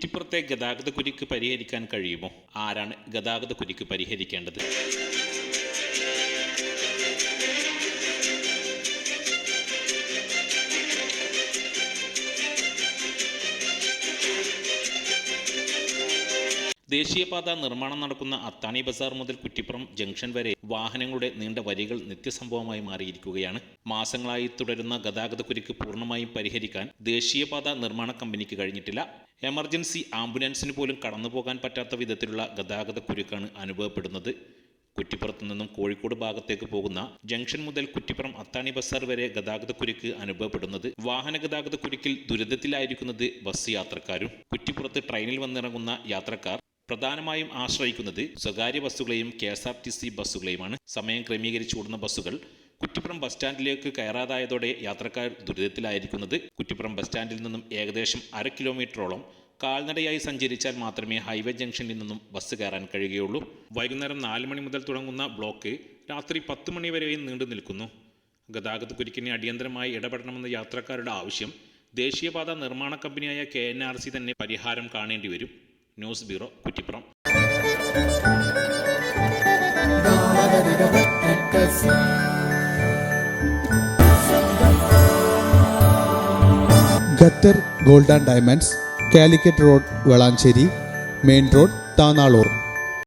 കുറ്റിപ്പുറത്തെ ഗതാഗത കുരുക്ക് പരിഹരിക്കാൻ കഴിയുമോ? ആരാണ് ഗതാഗത കുരുക്ക് പരിഹരിക്കേണ്ടത്? ദേശീയപാത നിർമ്മാണം നടക്കുന്ന അത്താണി ബസാർ മുതൽ കുറ്റിപ്പുറം ജംഗ്ഷൻ വരെ വാഹനങ്ങളുടെ നീണ്ട വരികൾ നിത്യസംഭവമായി മാറിയിരിക്കുകയാണ്. മാസങ്ങളായി തുടരുന്ന ഗതാഗത കുരുക്ക് പൂർണമായും പരിഹരിക്കാൻ ദേശീയപാത നിർമ്മാണ കമ്പനിക്ക് കഴിഞ്ഞിട്ടില്ല. എമർജൻസി ആംബുലൻസിന് പോലും കടന്നുപോകാൻ പറ്റാത്ത വിധത്തിലുള്ള ഗതാഗത കുരുക്കാണ് അനുഭവപ്പെടുന്നത്. കുറ്റിപ്പുറത്തു നിന്നും കോഴിക്കോട് ഭാഗത്തേക്ക് പോകുന്ന ജംഗ്ഷൻ മുതൽ കുറ്റിപ്പുറം അത്താണി ബസാർ വരെ ഗതാഗത കുരുക്ക് അനുഭവപ്പെടുന്നത്. വാഹന ഗതാഗത കുരുക്കിൽ ദുരിതത്തിലായിരിക്കുന്നത് ബസ് യാത്രക്കാരും. കുറ്റിപ്പുറത്ത് ട്രെയിനിൽ വന്നിറങ്ങുന്ന യാത്രക്കാർ പ്രധാനമായും ആശ്രയിക്കുന്നത് സ്വകാര്യ ബസ്സുകളെയും K S R T C ബസ്സുകളെയുമാണ്. സമയം ക്രമീകരിച്ചു ഓടുന്ന ബസ്സുകൾ കുറ്റിപ്പുറം ബസ് സ്റ്റാൻഡിലേക്ക് കയറാതായതോടെ യാത്രക്കാർ ദുരിതത്തിലായിരിക്കുന്നത്. കുറ്റിപ്പുറം ബസ് സ്റ്റാൻഡിൽ നിന്നും ഏകദേശം അര കിലോമീറ്ററോളം കാൽനടയായി സഞ്ചരിച്ചാൽ മാത്രമേ ഹൈവേ ജംഗ്ഷനിൽ നിന്നും ബസ് കയറാൻ കഴിയുകയുള്ളൂ. വൈകുന്നേരം നാല് മണി മുതൽ തുടങ്ങുന്ന ബ്ലോക്ക് രാത്രി പത്ത് മണി വരെയും നീണ്ടു നിൽക്കുന്നു. ഗതാഗത കുരുക്കിനെ അടിയന്തരമായി ഇടപെടണമെന്ന യാത്രക്കാരുടെ ആവശ്യം ദേശീയപാത നിർമ്മാണ കമ്പനിയായ കെ തന്നെ പരിഹാരം കാണേണ്ടി വരും. News bureau Kuttippuram. Qatar gold and diamonds Calicut road Valanchery main road Tanalur.